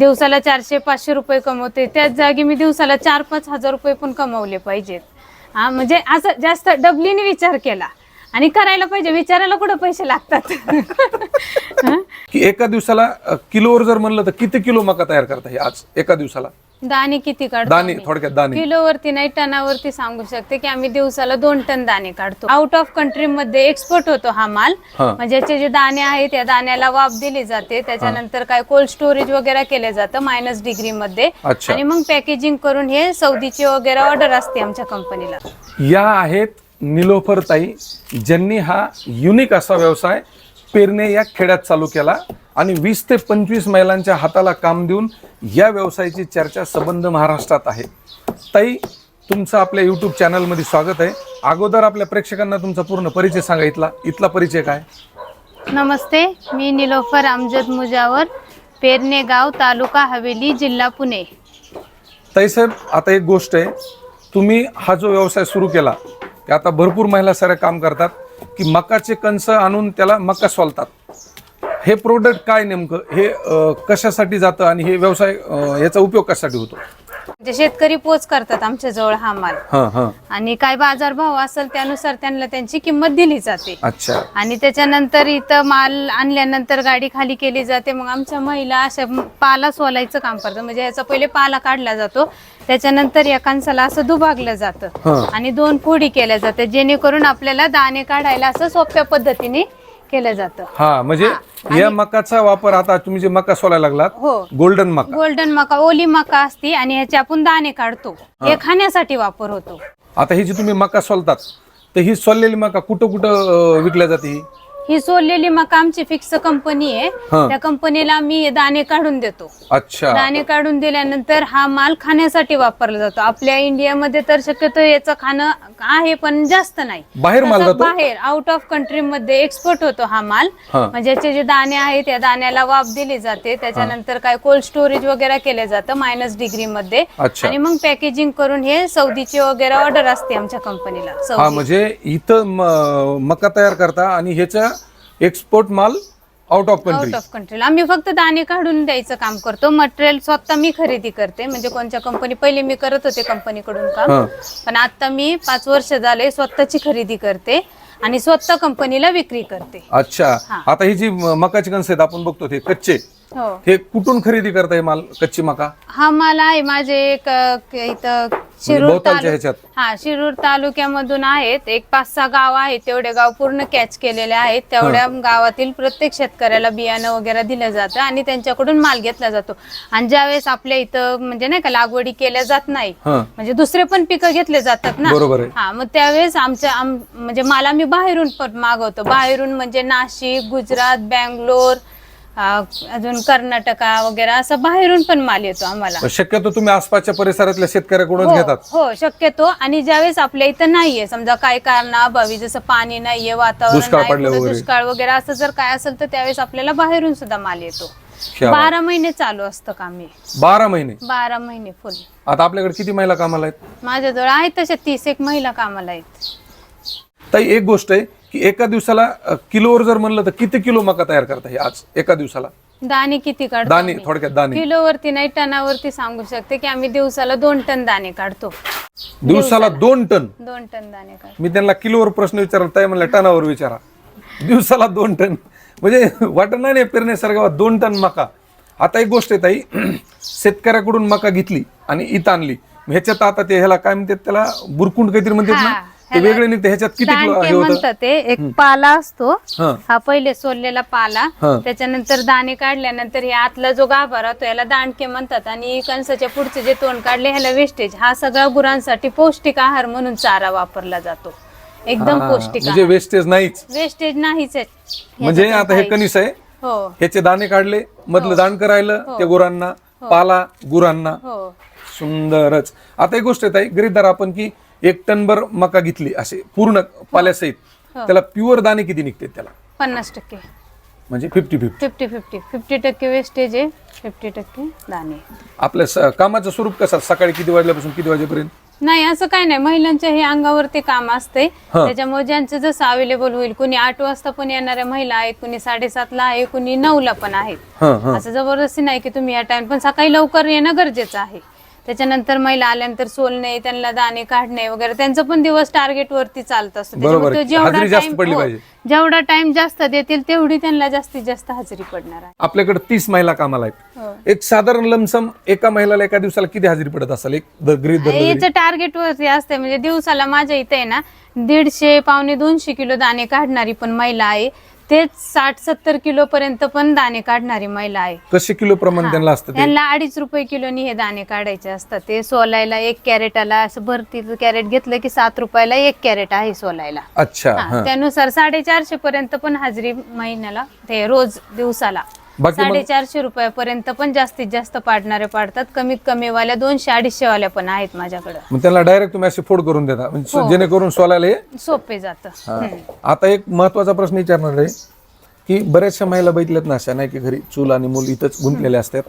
दिवसाला चारशे पाचशे रुपये कमवते. त्याच जागी मी दिवसाला चार पाच हजार रुपये पण कमवले पाहिजेत. हा म्हणजे असं जास्त डबलीने विचार केला. आणि करायला पाहिजे विचारायला कुठं पैसे लागतात? की एका दिवसाला किलोवर जर म्हणलं तर किती किलो मका तयार करता हे आज एका दिवसाला? दाणे किती काढतो दाणे आम्ही? थोडक्यात दाणे. किलोवरती नाही टनावरती सांगू शकते की आम्ही दिवसाला दोन टन दाणे काढतो. आउट ऑफ कंट्री मध्ये एक्सपोर्ट होतो हा माल. हा. म्हणजे याचे जे दाणे आहेत त्या दाण्याला वाफ दिली जाते. त्याच्यानंतर काय कोल्ड स्टोरेज वगैरे केलं जातं मायनस डिग्री मध्ये. अच्छा. आणि मग पॅकेजिंग करून हे सौदीची वगैरे ऑर्डर असते आमच्या कंपनीला या आहेत निलोफर ताई ज्यांनी हा युनिक असा व्यवसाय पेरणे या खेड्यात चालू केला आणि वीस ते पंचवीस महिलांच्या हाताला काम देऊन या व्यवसायाची चर्चा संबंध महाराष्ट्रात आहे. ताई तुमचं आपल्या युट्यूब चॅनलमध्ये स्वागत आहे. अगोदर आपल्या प्रेक्षकांना तुमचा पूर्ण परिचय सांगा इथला. परिचय काय? नमस्ते मी निलोफर अमजद मुजावर पेरणे गाव तालुका हवेली जिल्हा पुणे. ताई साहेब आता एक गोष्ट आहे. तुम्ही हा जो व्यवसाय सुरू केला की आता भरपूर महिला साऱ्या काम करतात. की मकाचे कंस आणून त्याला मका सोलतात. हे प्रोडक्ट काय नेमकं? हे कशासाठी जातं आणि हे व्यवसाय याचा उपयोग कशासाठी होतो? म्हणजे शेतकरी पोच करतात आमच्या जवळ हा माल. हां हां. आणि काय बाजार भाव असेल त्यानुसार त्यांना त्यांची किंमत दिली जाते. अच्छा. आणि त्याच्यानंतर इथं माल आणल्यानंतर गाडी खाली केली जाते. मग आमच्या महिला अशा पाला सोलायचं काम करतात. म्हणजे याचा पहिले पाला काढला जातो. त्याच्यानंतर या कणसाला असं दुभागलं जातं. हां. आणि दोन फोडी केल्या जातात. जेणेकरून आपल्याला दाणे काढायला असं सोप्या पद्धतीने केलं जातं. हा म्हणजे या मकाचा वापर आता तुम्ही जे मका सोलायला लागलात हो. गोल्डन मका. गोल्डन मका ओली मका असती आणि ह्याचे आपण दाणे काढतो. हे. खाण्यासाठी वापर होतो. आता ही जी तुम्ही मका सोलतात तर ही सोललेली मका कुठं कुठं अं, विकल्या जाते? ही ही सोललेली मका आमची फिक्स कंपनी आहे. हा. त्या कंपनीला आम्ही दाणे काढून देतो. अच्छा. दाणे काढून दिल्यानंतर हा माल खाण्यासाठी वापरला जातो. आपल्या इंडियामध्ये तर शक्यतो याचं खाणं आहे पण जास्त नाही. बाहेर माल तसं जातो? बाहेर आउट ऑफ कंट्री मध्ये एक्सपोर्ट होतो हा माल. हा. म्हणजे याचे जे दाणे आहेत त्या दाण्याला वाफ दिली जाते. त्याच्यानंतर काय कोल्ड स्टोरेज वगैरे केलं जातं मायनस डिग्री मध्ये. अच्छा. आणि मग पॅकेजिंग करून हे सौदीची वगैरे ऑर्डर असते आमच्या कंपनीला हा सौदी. म्हणजे इथं म- मका तयार करता आणि ह्याचा एक्सपोर्ट माल out of country out of कंट्रीला आम्ही फक्त दाणे काढून द्यायचं काम करतो. मटेरियल स्वतः मी खरेदी करते. म्हणजे कोणत्या कंपनी पहिले मी करत होते कंपनीकडून काम. हा. पण आता मी पाच वर्ष झाले स्वतःची खरेदी करते आणि स्वतः कंपनीला विक्री करते. अच्छा. हा. आता ही जी म- मकाची कणस आहेत आपण बघतो ते कच्चे. हो. हे कुठून खरेदी करता हे माल कच्ची मका? हा मला आहे. माझे एक अ, क- इथं शिरूर तालु- ह्याच्यात? हा शिरूर तालुक्यामधून आहेत. एक पाच सहा गाव आहेत तेवढे गाव पूर्ण कॅच केलेले आहेत. तेवढ्या गावातील प्रत्येक शेतकऱ्याला बियाणं वगैरे दिलं जातं आणि त्यांच्याकडून माल घेतला जातो. आणि ज्यावेळेस आपल्या इथं म्हणजे नाही का लागवडी केल्या जात नाही हा. म्हणजे दुसरे पण पिकं घेतले जातात ना. बरोबर आहे. हा मग त्यावेळेस आमच्या आम- म्हणजे माल आम्ही बाहेरून पण मागवतो. बाहेरून म्हणजे नाशिक गुजरात बँगलोर अजून कर्नाटका वगैरे असं बाहेरून पण माल येतो आम्हाला. शक्यतो तुम्ही आसपासच्या परिसरातल्या शेतकऱ्याकडूनच हो घेतात. हो शक्यतो. आणि ज्यावेळेस आपल्या इथं नाहीये समजा काय कारणाअभावी जसं पाणी नाहीये वातावरण दुष्काळ नाही, पडलं कुठं वगैरे. दुष्काळ वगैरे असं जर काय असेल तर त्यावेळेस आपल्याला बाहेरून सुद्धा माल येतो. क्या बात. बारा महिने चालू असतं काम हे. बारा महिने? बारा महिने फुल आता आपल्याकडे किती महिला कामाला आहेत? माझ्याजवळ आहेत तसे तीस एक महिला कामाला आहेत. ताई एक गोष्ट आहे. की एका दिवसाला अ, किलोवर जर म्हणलं तर किती किलो मका तयार करता हे आज एका दिवसाला? दाणे किती काढतो दाणे आम्ही? थोडक्यात दाणे. किलोवरती नाही टनावरती सांगू शकते की आम्ही दिवसाला दोन टन दाणे काढतो. दिवसाला दोन टन? दोन टन दाणे काढतो. मी त्यांना किलोवर प्रश्न विचारला ताई म्हणलं टनावर विचारा. दिवसाला दोन टन. म्हणजे वाटत नाही पेरण्यासारखं दोन टन मका. आता एक गोष्ट आहे ताई शेतकऱ्याकडून मका घेतली आणि इथं आणली. ह्याच्यात आता ते ह्याला काय म्हणतात त्याला बुरकुंड काहीतरी म्हणतात हा, ना ते वेगळे निघते ह्याच्यात किती हे होतं? म्हणतात ते. एक पाला असतो. हा. हा पहिले सोललेला पाला. हा. त्याच्यानंतर दाणे काढल्यानंतर हे आतला जो गाभा राहतो याला दांडके म्हणतात. आणि कणसाच्या पुढचे जे तोंड काढले ह्याला वेस्टेज हा सगळा गुरांसाठी पौष्टिक आहार म्हणून चारा वापरला जातो. एकदम हा, पौष्टिक म्हणजे वेस्टेज नाहीच. वेस्टेज नाहीच आहे. म्हणजे आता हे काहीच. कणीस आहे. हो. ह्याचे दाणे काढले मधलं दाण करायला ते गुरांना पाला गुरांना. हो. सुंदरच. आता एक गोष्ट आहे ताई गरीब धरा आपण की एक टनभर मका घेतली असे पूर्ण पाल्यासहित. हो. त्याला प्युअर दाणे किती निघते त्याला? पन्नास टक्के. म्हणजे fifty fifty fifty fifty fifty टक्के वेस्टेज आहे फिफ्टी टक्के दाणे. आपल्या स- कामाचं स्वरूप कसं सकाळी किती वाजल्यापासून किती वाजेपर्यंत? नाही असं काही नाही. महिलांच्या हे अंगावरती काम असते हा. त्याच्यामुळे ज्यांचं जसं अवेलेबल होईल कुणी आठ वाजता पण येणाऱ्या महिला आहेत कुणी साडेसातला आहे कुणी नऊला पण आहेत. हा हा. असं जबरदस्ती नाही की तुम्ही या टाइम पण सकाळी लवकर येणं गरजेचं आहे. त्याच्यानंतर महिला आल्यानंतर सोलणे त्यांना दाणे काढणे वगैरे त्यांचं पण दिवस टार्गेट वरती चालत असतं बरोबर त्याच्यामुळे आहे. तो जेवढा हाजरी जास्त time- पडली हो, पाहिजे. जेवढा टाइम जास्त देतील तेवढी त्यांना जास्तीत जास्त हजेरी पडणार आहे आपल्याकडे तीस महिला कामाला आहेत हो. एक साधारण लमसम एका महिलाला एका दिवसाला किती हजेरी पडत असेल एक. याचं टार्गेट वरती असते म्हणजे दिवसाला माझ्या इथे आहे ना दीडशे पावणे दोनशे किलो दाणे काढणारी पण महिला आहे तेच साठ सत्तर किलो पर्यंत पण दाणे काढणारी महिला आहे. कसे किलो प्रमाण त्यांना असतं ते? त्यांना अडीच रुपये किलोनी हे दाणे काढायचे असतात. ते सोलायला एक कॅरेटाला असं भरतीचं कॅरेट घेतलं की सात रुपयाला एक कॅरेट आहे सोलायला. अच्छा हा, हा. त्यानुसार साडेचारशे पर्यंत पण हाजरी महिन्याला ते रोज दिवसाला बाकी मग? साडेचारशे रुपयापर्यंत पण जास्तीत जास्त पाडणारे पाडतात. कमीत कमी वाल्या दोनशे अडीचशे वाल्या पण आहेत माझ्याकडे. मग त्यांना डायरेक्ट तुम्ही असे फोड करून देता. म्हणजे हो. जेणेकरून सोलायला हे सोपे जात. हा. आता एक महत्त्वाचा प्रश्न विचारणार आहे की बऱ्याचशा महिला बघितल्यात ना अशा नाही की घरी चूल आणि मूल इथंच गुंतलेले असतात.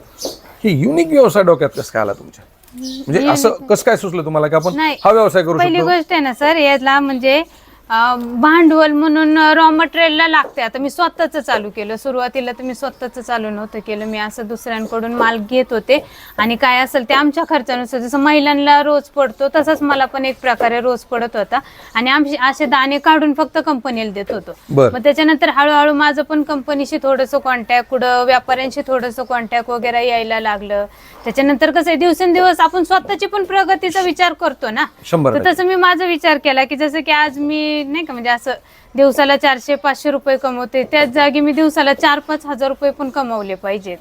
ही युनिक व्यवसाय डोक्यात कसं काय आला तुमच्या? म्हणजे असं कसं काय सुचलं तुम्हाला की आपण नाही. हा व्यवसाय करू पहिली शकतो? गोष्ट आहे ना सर याला म्हणजे भांडवल म्हणून रॉ मटेरियलला लागते आता मी स्वतःच चालू केलं. सुरुवातीला तर मी स्वतःच चालू नव्हतं केलं. मी असं दुसऱ्यांकडून माल घेत होते. आणि काय असेल ते आमच्या खर्चानुसार जसं महिलांना रोज पडतो तसंच मला पण एक प्रकारे रोज पडत होता. आणि आमचे असे दाणे काढून फक्त कंपनीला देत होतो. मग त्याच्यानंतर हळूहळू माझं पण कंपनीशी थोडंसं कॉन्टॅक्ट कुठं व्यापाऱ्यांशी थोडंसं कॉन्टॅक्ट वगैरे यायला लागलं. त्याच्यानंतर कसं दिवसेंदिवस आपण स्वतःची पण प्रगतीचा विचार करतो ना. तर तसं मी माझा विचार केला की जसं की आज मी नाही का? म्हणजे असं दिवसाला चारशे पाचशे रुपये कमवते. त्याच जागी मी दिवसाला चार पाच हजार रुपये पण कमवले पाहिजेत.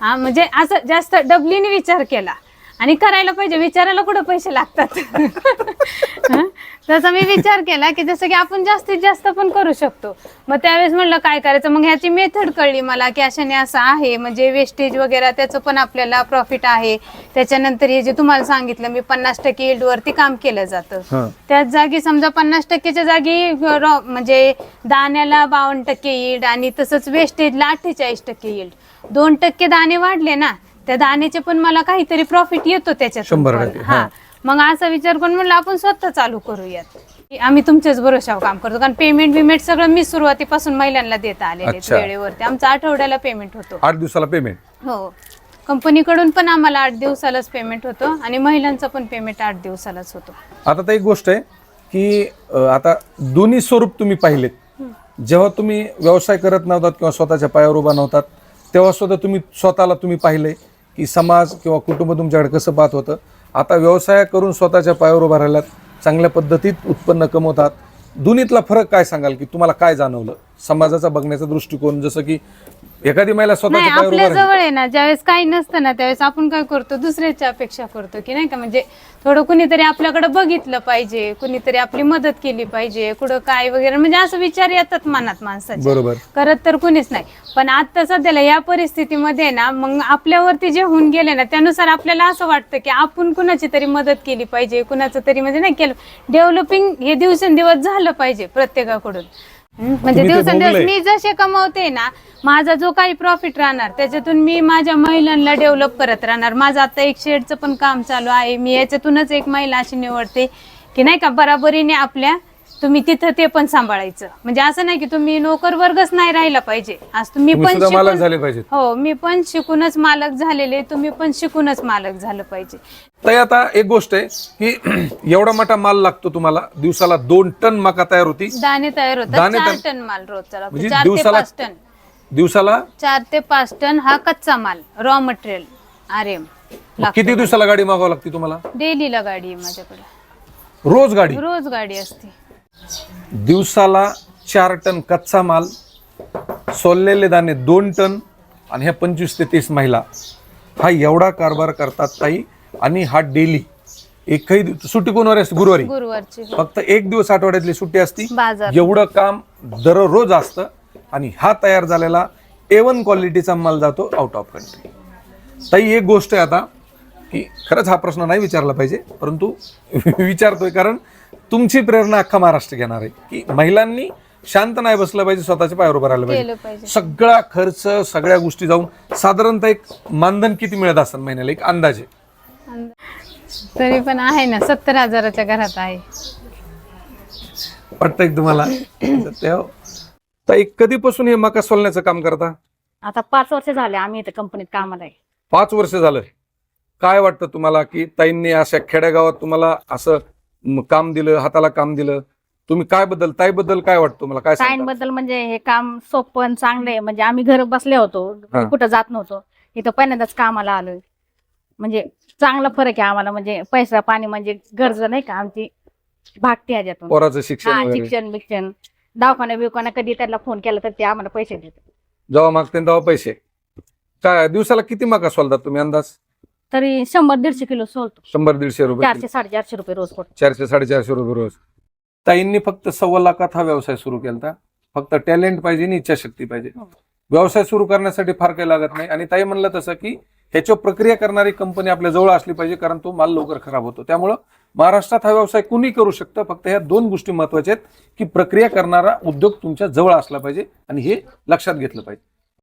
हा म्हणजे असं जास्त डबलीने विचार केला. आणि करायला पाहिजे विचारायला कुठं पैसे लागतात? हं? तसा मी विचार केला की जसं की आपण जास्तीत जास्त पण करू शकतो. मग त्यावेळेस म्हणलं काय करायचं? मग ह्याची मेथड कळली मला की अशाने असं आहे. म्हणजे वेस्टेज वगैरे त्याचं पण आपल्याला प्रॉफिट आहे. त्याच्यानंतर हे जे तुम्हाला सांगितलं मी पन्नास टक्के yield वरती काम केलं जातं. हा. त्याच जागी समजा पन्नास टक्केच्या जागी रॉ- म्हणजे दाण्याला बावन्न टक्के यील्ड आणि तसंच वेस्टेजला अठ्ठेचाळीस टक्के यील्ड दोन टक्के दाणे वाढले ना त्या दाण्याचे पण मला काहीतरी प्रॉफिट येतो त्याच्यात शंभर टक्के, हा. हा. मग असा विचार करून म्हणलं आपण स्वतः चालू करूयात. आम्ही तुमच्याच भरोशावर काम करतो. कारण पेमेंट बिमेंट सगळं मी सुरुवातीपासून महिलांना देता आलेले आहेत अच्छा. वेळेवरती. आमचा आठवड्याला पेमेंट होतो. आठ दिवसाला पेमेंट हो. कंपनीकडून पण आम्हाला आठ दिवसालाच पेमेंट होतं आणि महिलांचं पण पेमेंट आठ दिवसालाच होतो. आता तर एक गोष्ट आहे की अं, आता दोन्ही स्वरूप तुम्ही पाहिलेत. जेव्हा तुम्ही व्यवसाय करत नव्हतात किंवा स्वतःच्या पायावर उभा नव्हतात तेव्हा सुद्धा तुम्ही स्वतःला तुम्ही पाहिले. की समाज किंवा कुटुंब तुमच्याकडे कसं पाहत होतं? आता व्यवसाय करून स्वतःच्या पायावर उभा राहिल्यात चांगल्या पद्धतीत उत्पन्न कमवतात. दोन्हीतला फरक काय सांगाल की तुम्हाला काय जाणवलं? समाजाचा बघण्याचा दृष्टिकोन जसं की एखादी महिला नाही पायावर उभा आपल्या जवळ आहे ना ज्यावेळेस काही नसतं ना त्यावेळेस आपण काय करतो दुसऱ्याची अपेक्षा करतो की नाही का? म्हणजे थोडं कुणीतरी आपल्याकडे बघितलं पाहिजे कुणीतरी आपली मदत केली पाहिजे कुठं काय वगैरे म्हणजे असं विचार येतात मनात माणसाचे. बरोबर. करत तर कुणीच नाही. पण आता सध्याला या परिस्थितीमध्ये ना मग आपल्यावरती जे होऊन गेले ना त्यानुसार आपल्याला असं वाटतं की आपण कुणाची तरी मदत केली पाहिजे कुणाचं तरी म्हणजे नाही केलं. डेव्हलपिंग हे दिवसेंदिवस झालं पाहिजे प्रत्येकाकडून. म्हणजे तुम्ही ते दिवसेंदिवस. मी जसे कमवते ना माझा जो काही प्रॉफिट राहणार त्याच्यातून मी माझ्या महिलांना डेव्हलप करत राहणार. माझं आता एक शेडचं पण काम चालू आहे. मी याच्यातूनच एक महिला अशी निवडते की नाही का बराबरीने आपल्या तुम्ही तिथं ते पण सांभाळायचं. म्हणजे असं नाही की तुम्ही नोकर वर्गच नाही राहिला पाहिजे. आज तुम्ही तुम्ही पण सुद्धा मालक शिकून- झाले पाहिजेत. हो मी पण शिकूनच मालक झालेले तुम्ही पण शिकूनच मालक झालं पाहिजे. तर आता एक गोष्ट आहे की एवढा मोठा माल लागतो तुम्हाला दिवसाला दोन टन मका तयार होती. दाणे तयार होतात दाणे चार टन माल रोजचा लागतो म्हणजे चार ते दिवसाला- पाच टन. दिवसाला चार ते पाच टन हा कच्चा माल रॉ मटेरियल आर एम किती दिवसाला गाडी मागावं लागते तुम्हाला? डेलीला गाडी आहे माझ्याकडे. रोज गाडी? रोज गाडी असते. दिवसाला चार टन कच्चा माल सोललेले दाणे दोन टन आणि ह्या पंचवीस ते तीस महिला. हा एवढा कारभार करतात ताई आणि हा डेली. एकही दिव- सुट्टी कोणवार असते? गुरुवारी. गुरुवारची फक्त एक दिवस आठवड्यातली सुट्टी असती. बाजार. एवढं काम दररोज असतं आणि हा तयार झालेला ए वन क्वालिटीचा माल जातो आउट ऑफ कंट्री ताई एक गोष्ट आहे आता की खरंच हा प्रश्न नाही विचारला पाहिजे परंतु विचारतोय कारण तुमची प्रेरणा अख्खा महाराष्ट्र घेणार आहे. की महिलांनी शांत नाही बसलं पाहिजे स्वतःच्या पायावर उभं राहिलं केलं पाहिजे. पाहिजे सगळा खर्च सगळ्या गोष्टी जाऊन साधारणतः एक मानधन किती मिळत असतात महिन्याला? एक अंदाजे. तरी पण आहे ना सत्तर हजाराच्या घरात आहे. वाटतंय का तुम्हाला? तेव्हा- ताई कधीपासून हे मका सोलण्याचं काम करता? आता पाच वर्ष झाले आम्ही इथं कंपनीत कामाला आहे. पाच वर्ष झालं. काय वाटतं तुम्हाला की ताईंनी अशा खेडेगावात तुम्हाला असं काम दिलं हाताला काम दिलं. तुम्ही काय बद्दल ताई बद्दल काय वाटतं तुम्हाला? काय सांगता? बद्दल म्हणजे हे काम सोपं चांगलं आहे. म्हणजे आम्ही घर बसले होतो हा. कुठं जात नव्हतो. इथं पहिल्यांदाच कामाला आलोय. म्हणजे चांगला फरक आहे आम्हाला म्हणजे पैसा पाणी म्हणजे गरज नाही का? आमची भागते ह्याच्यातून. पोराचं शिक्षण वगैरे. शिक्षण बिक्षण. दवाखाना बिवखाना कधी त्याला फोन केला तर ते आम्हाला पैसे देतात. जेव्हा मागते तेव्हा पैसे. काय दिवसाला किती मका सोलतात तुम्ही अंदाज? तरी शंभर दीडशे किलो सोलतो. शंभर दीडशे रुपये चारशे साडेचारशे रुपये रोज पडतो. चारशे साडेचारशे रुपये रोज. ताईंनी फक्त सव्वा लाखात हा व्यवसाय सुरू केला फक्त टॅलेंट पाहिजे आणि इच्छाशक्ती पाहिजे. हो. व्यवसाय सुरू करण्यासाठी फार काही लागत नाही. आणि ताई म्हणलं तसं की ह्याच्यावर प्रक्रिया करणारी कंपनी आपल्या जवळ असली पाहिजे कारण तो माल लवकर खराब होतो. त्यामुळं महाराष्ट्रात हा व्यवसाय कुणी करू शकतं? फक्त ह्या दोन गोष्टी महत्त्वाच्या आहेत की प्रक्रिया करणारा उद्योग तुमच्या जवळ असला पाहिजे आणि हे लक्षात घेतलं पाहिजे.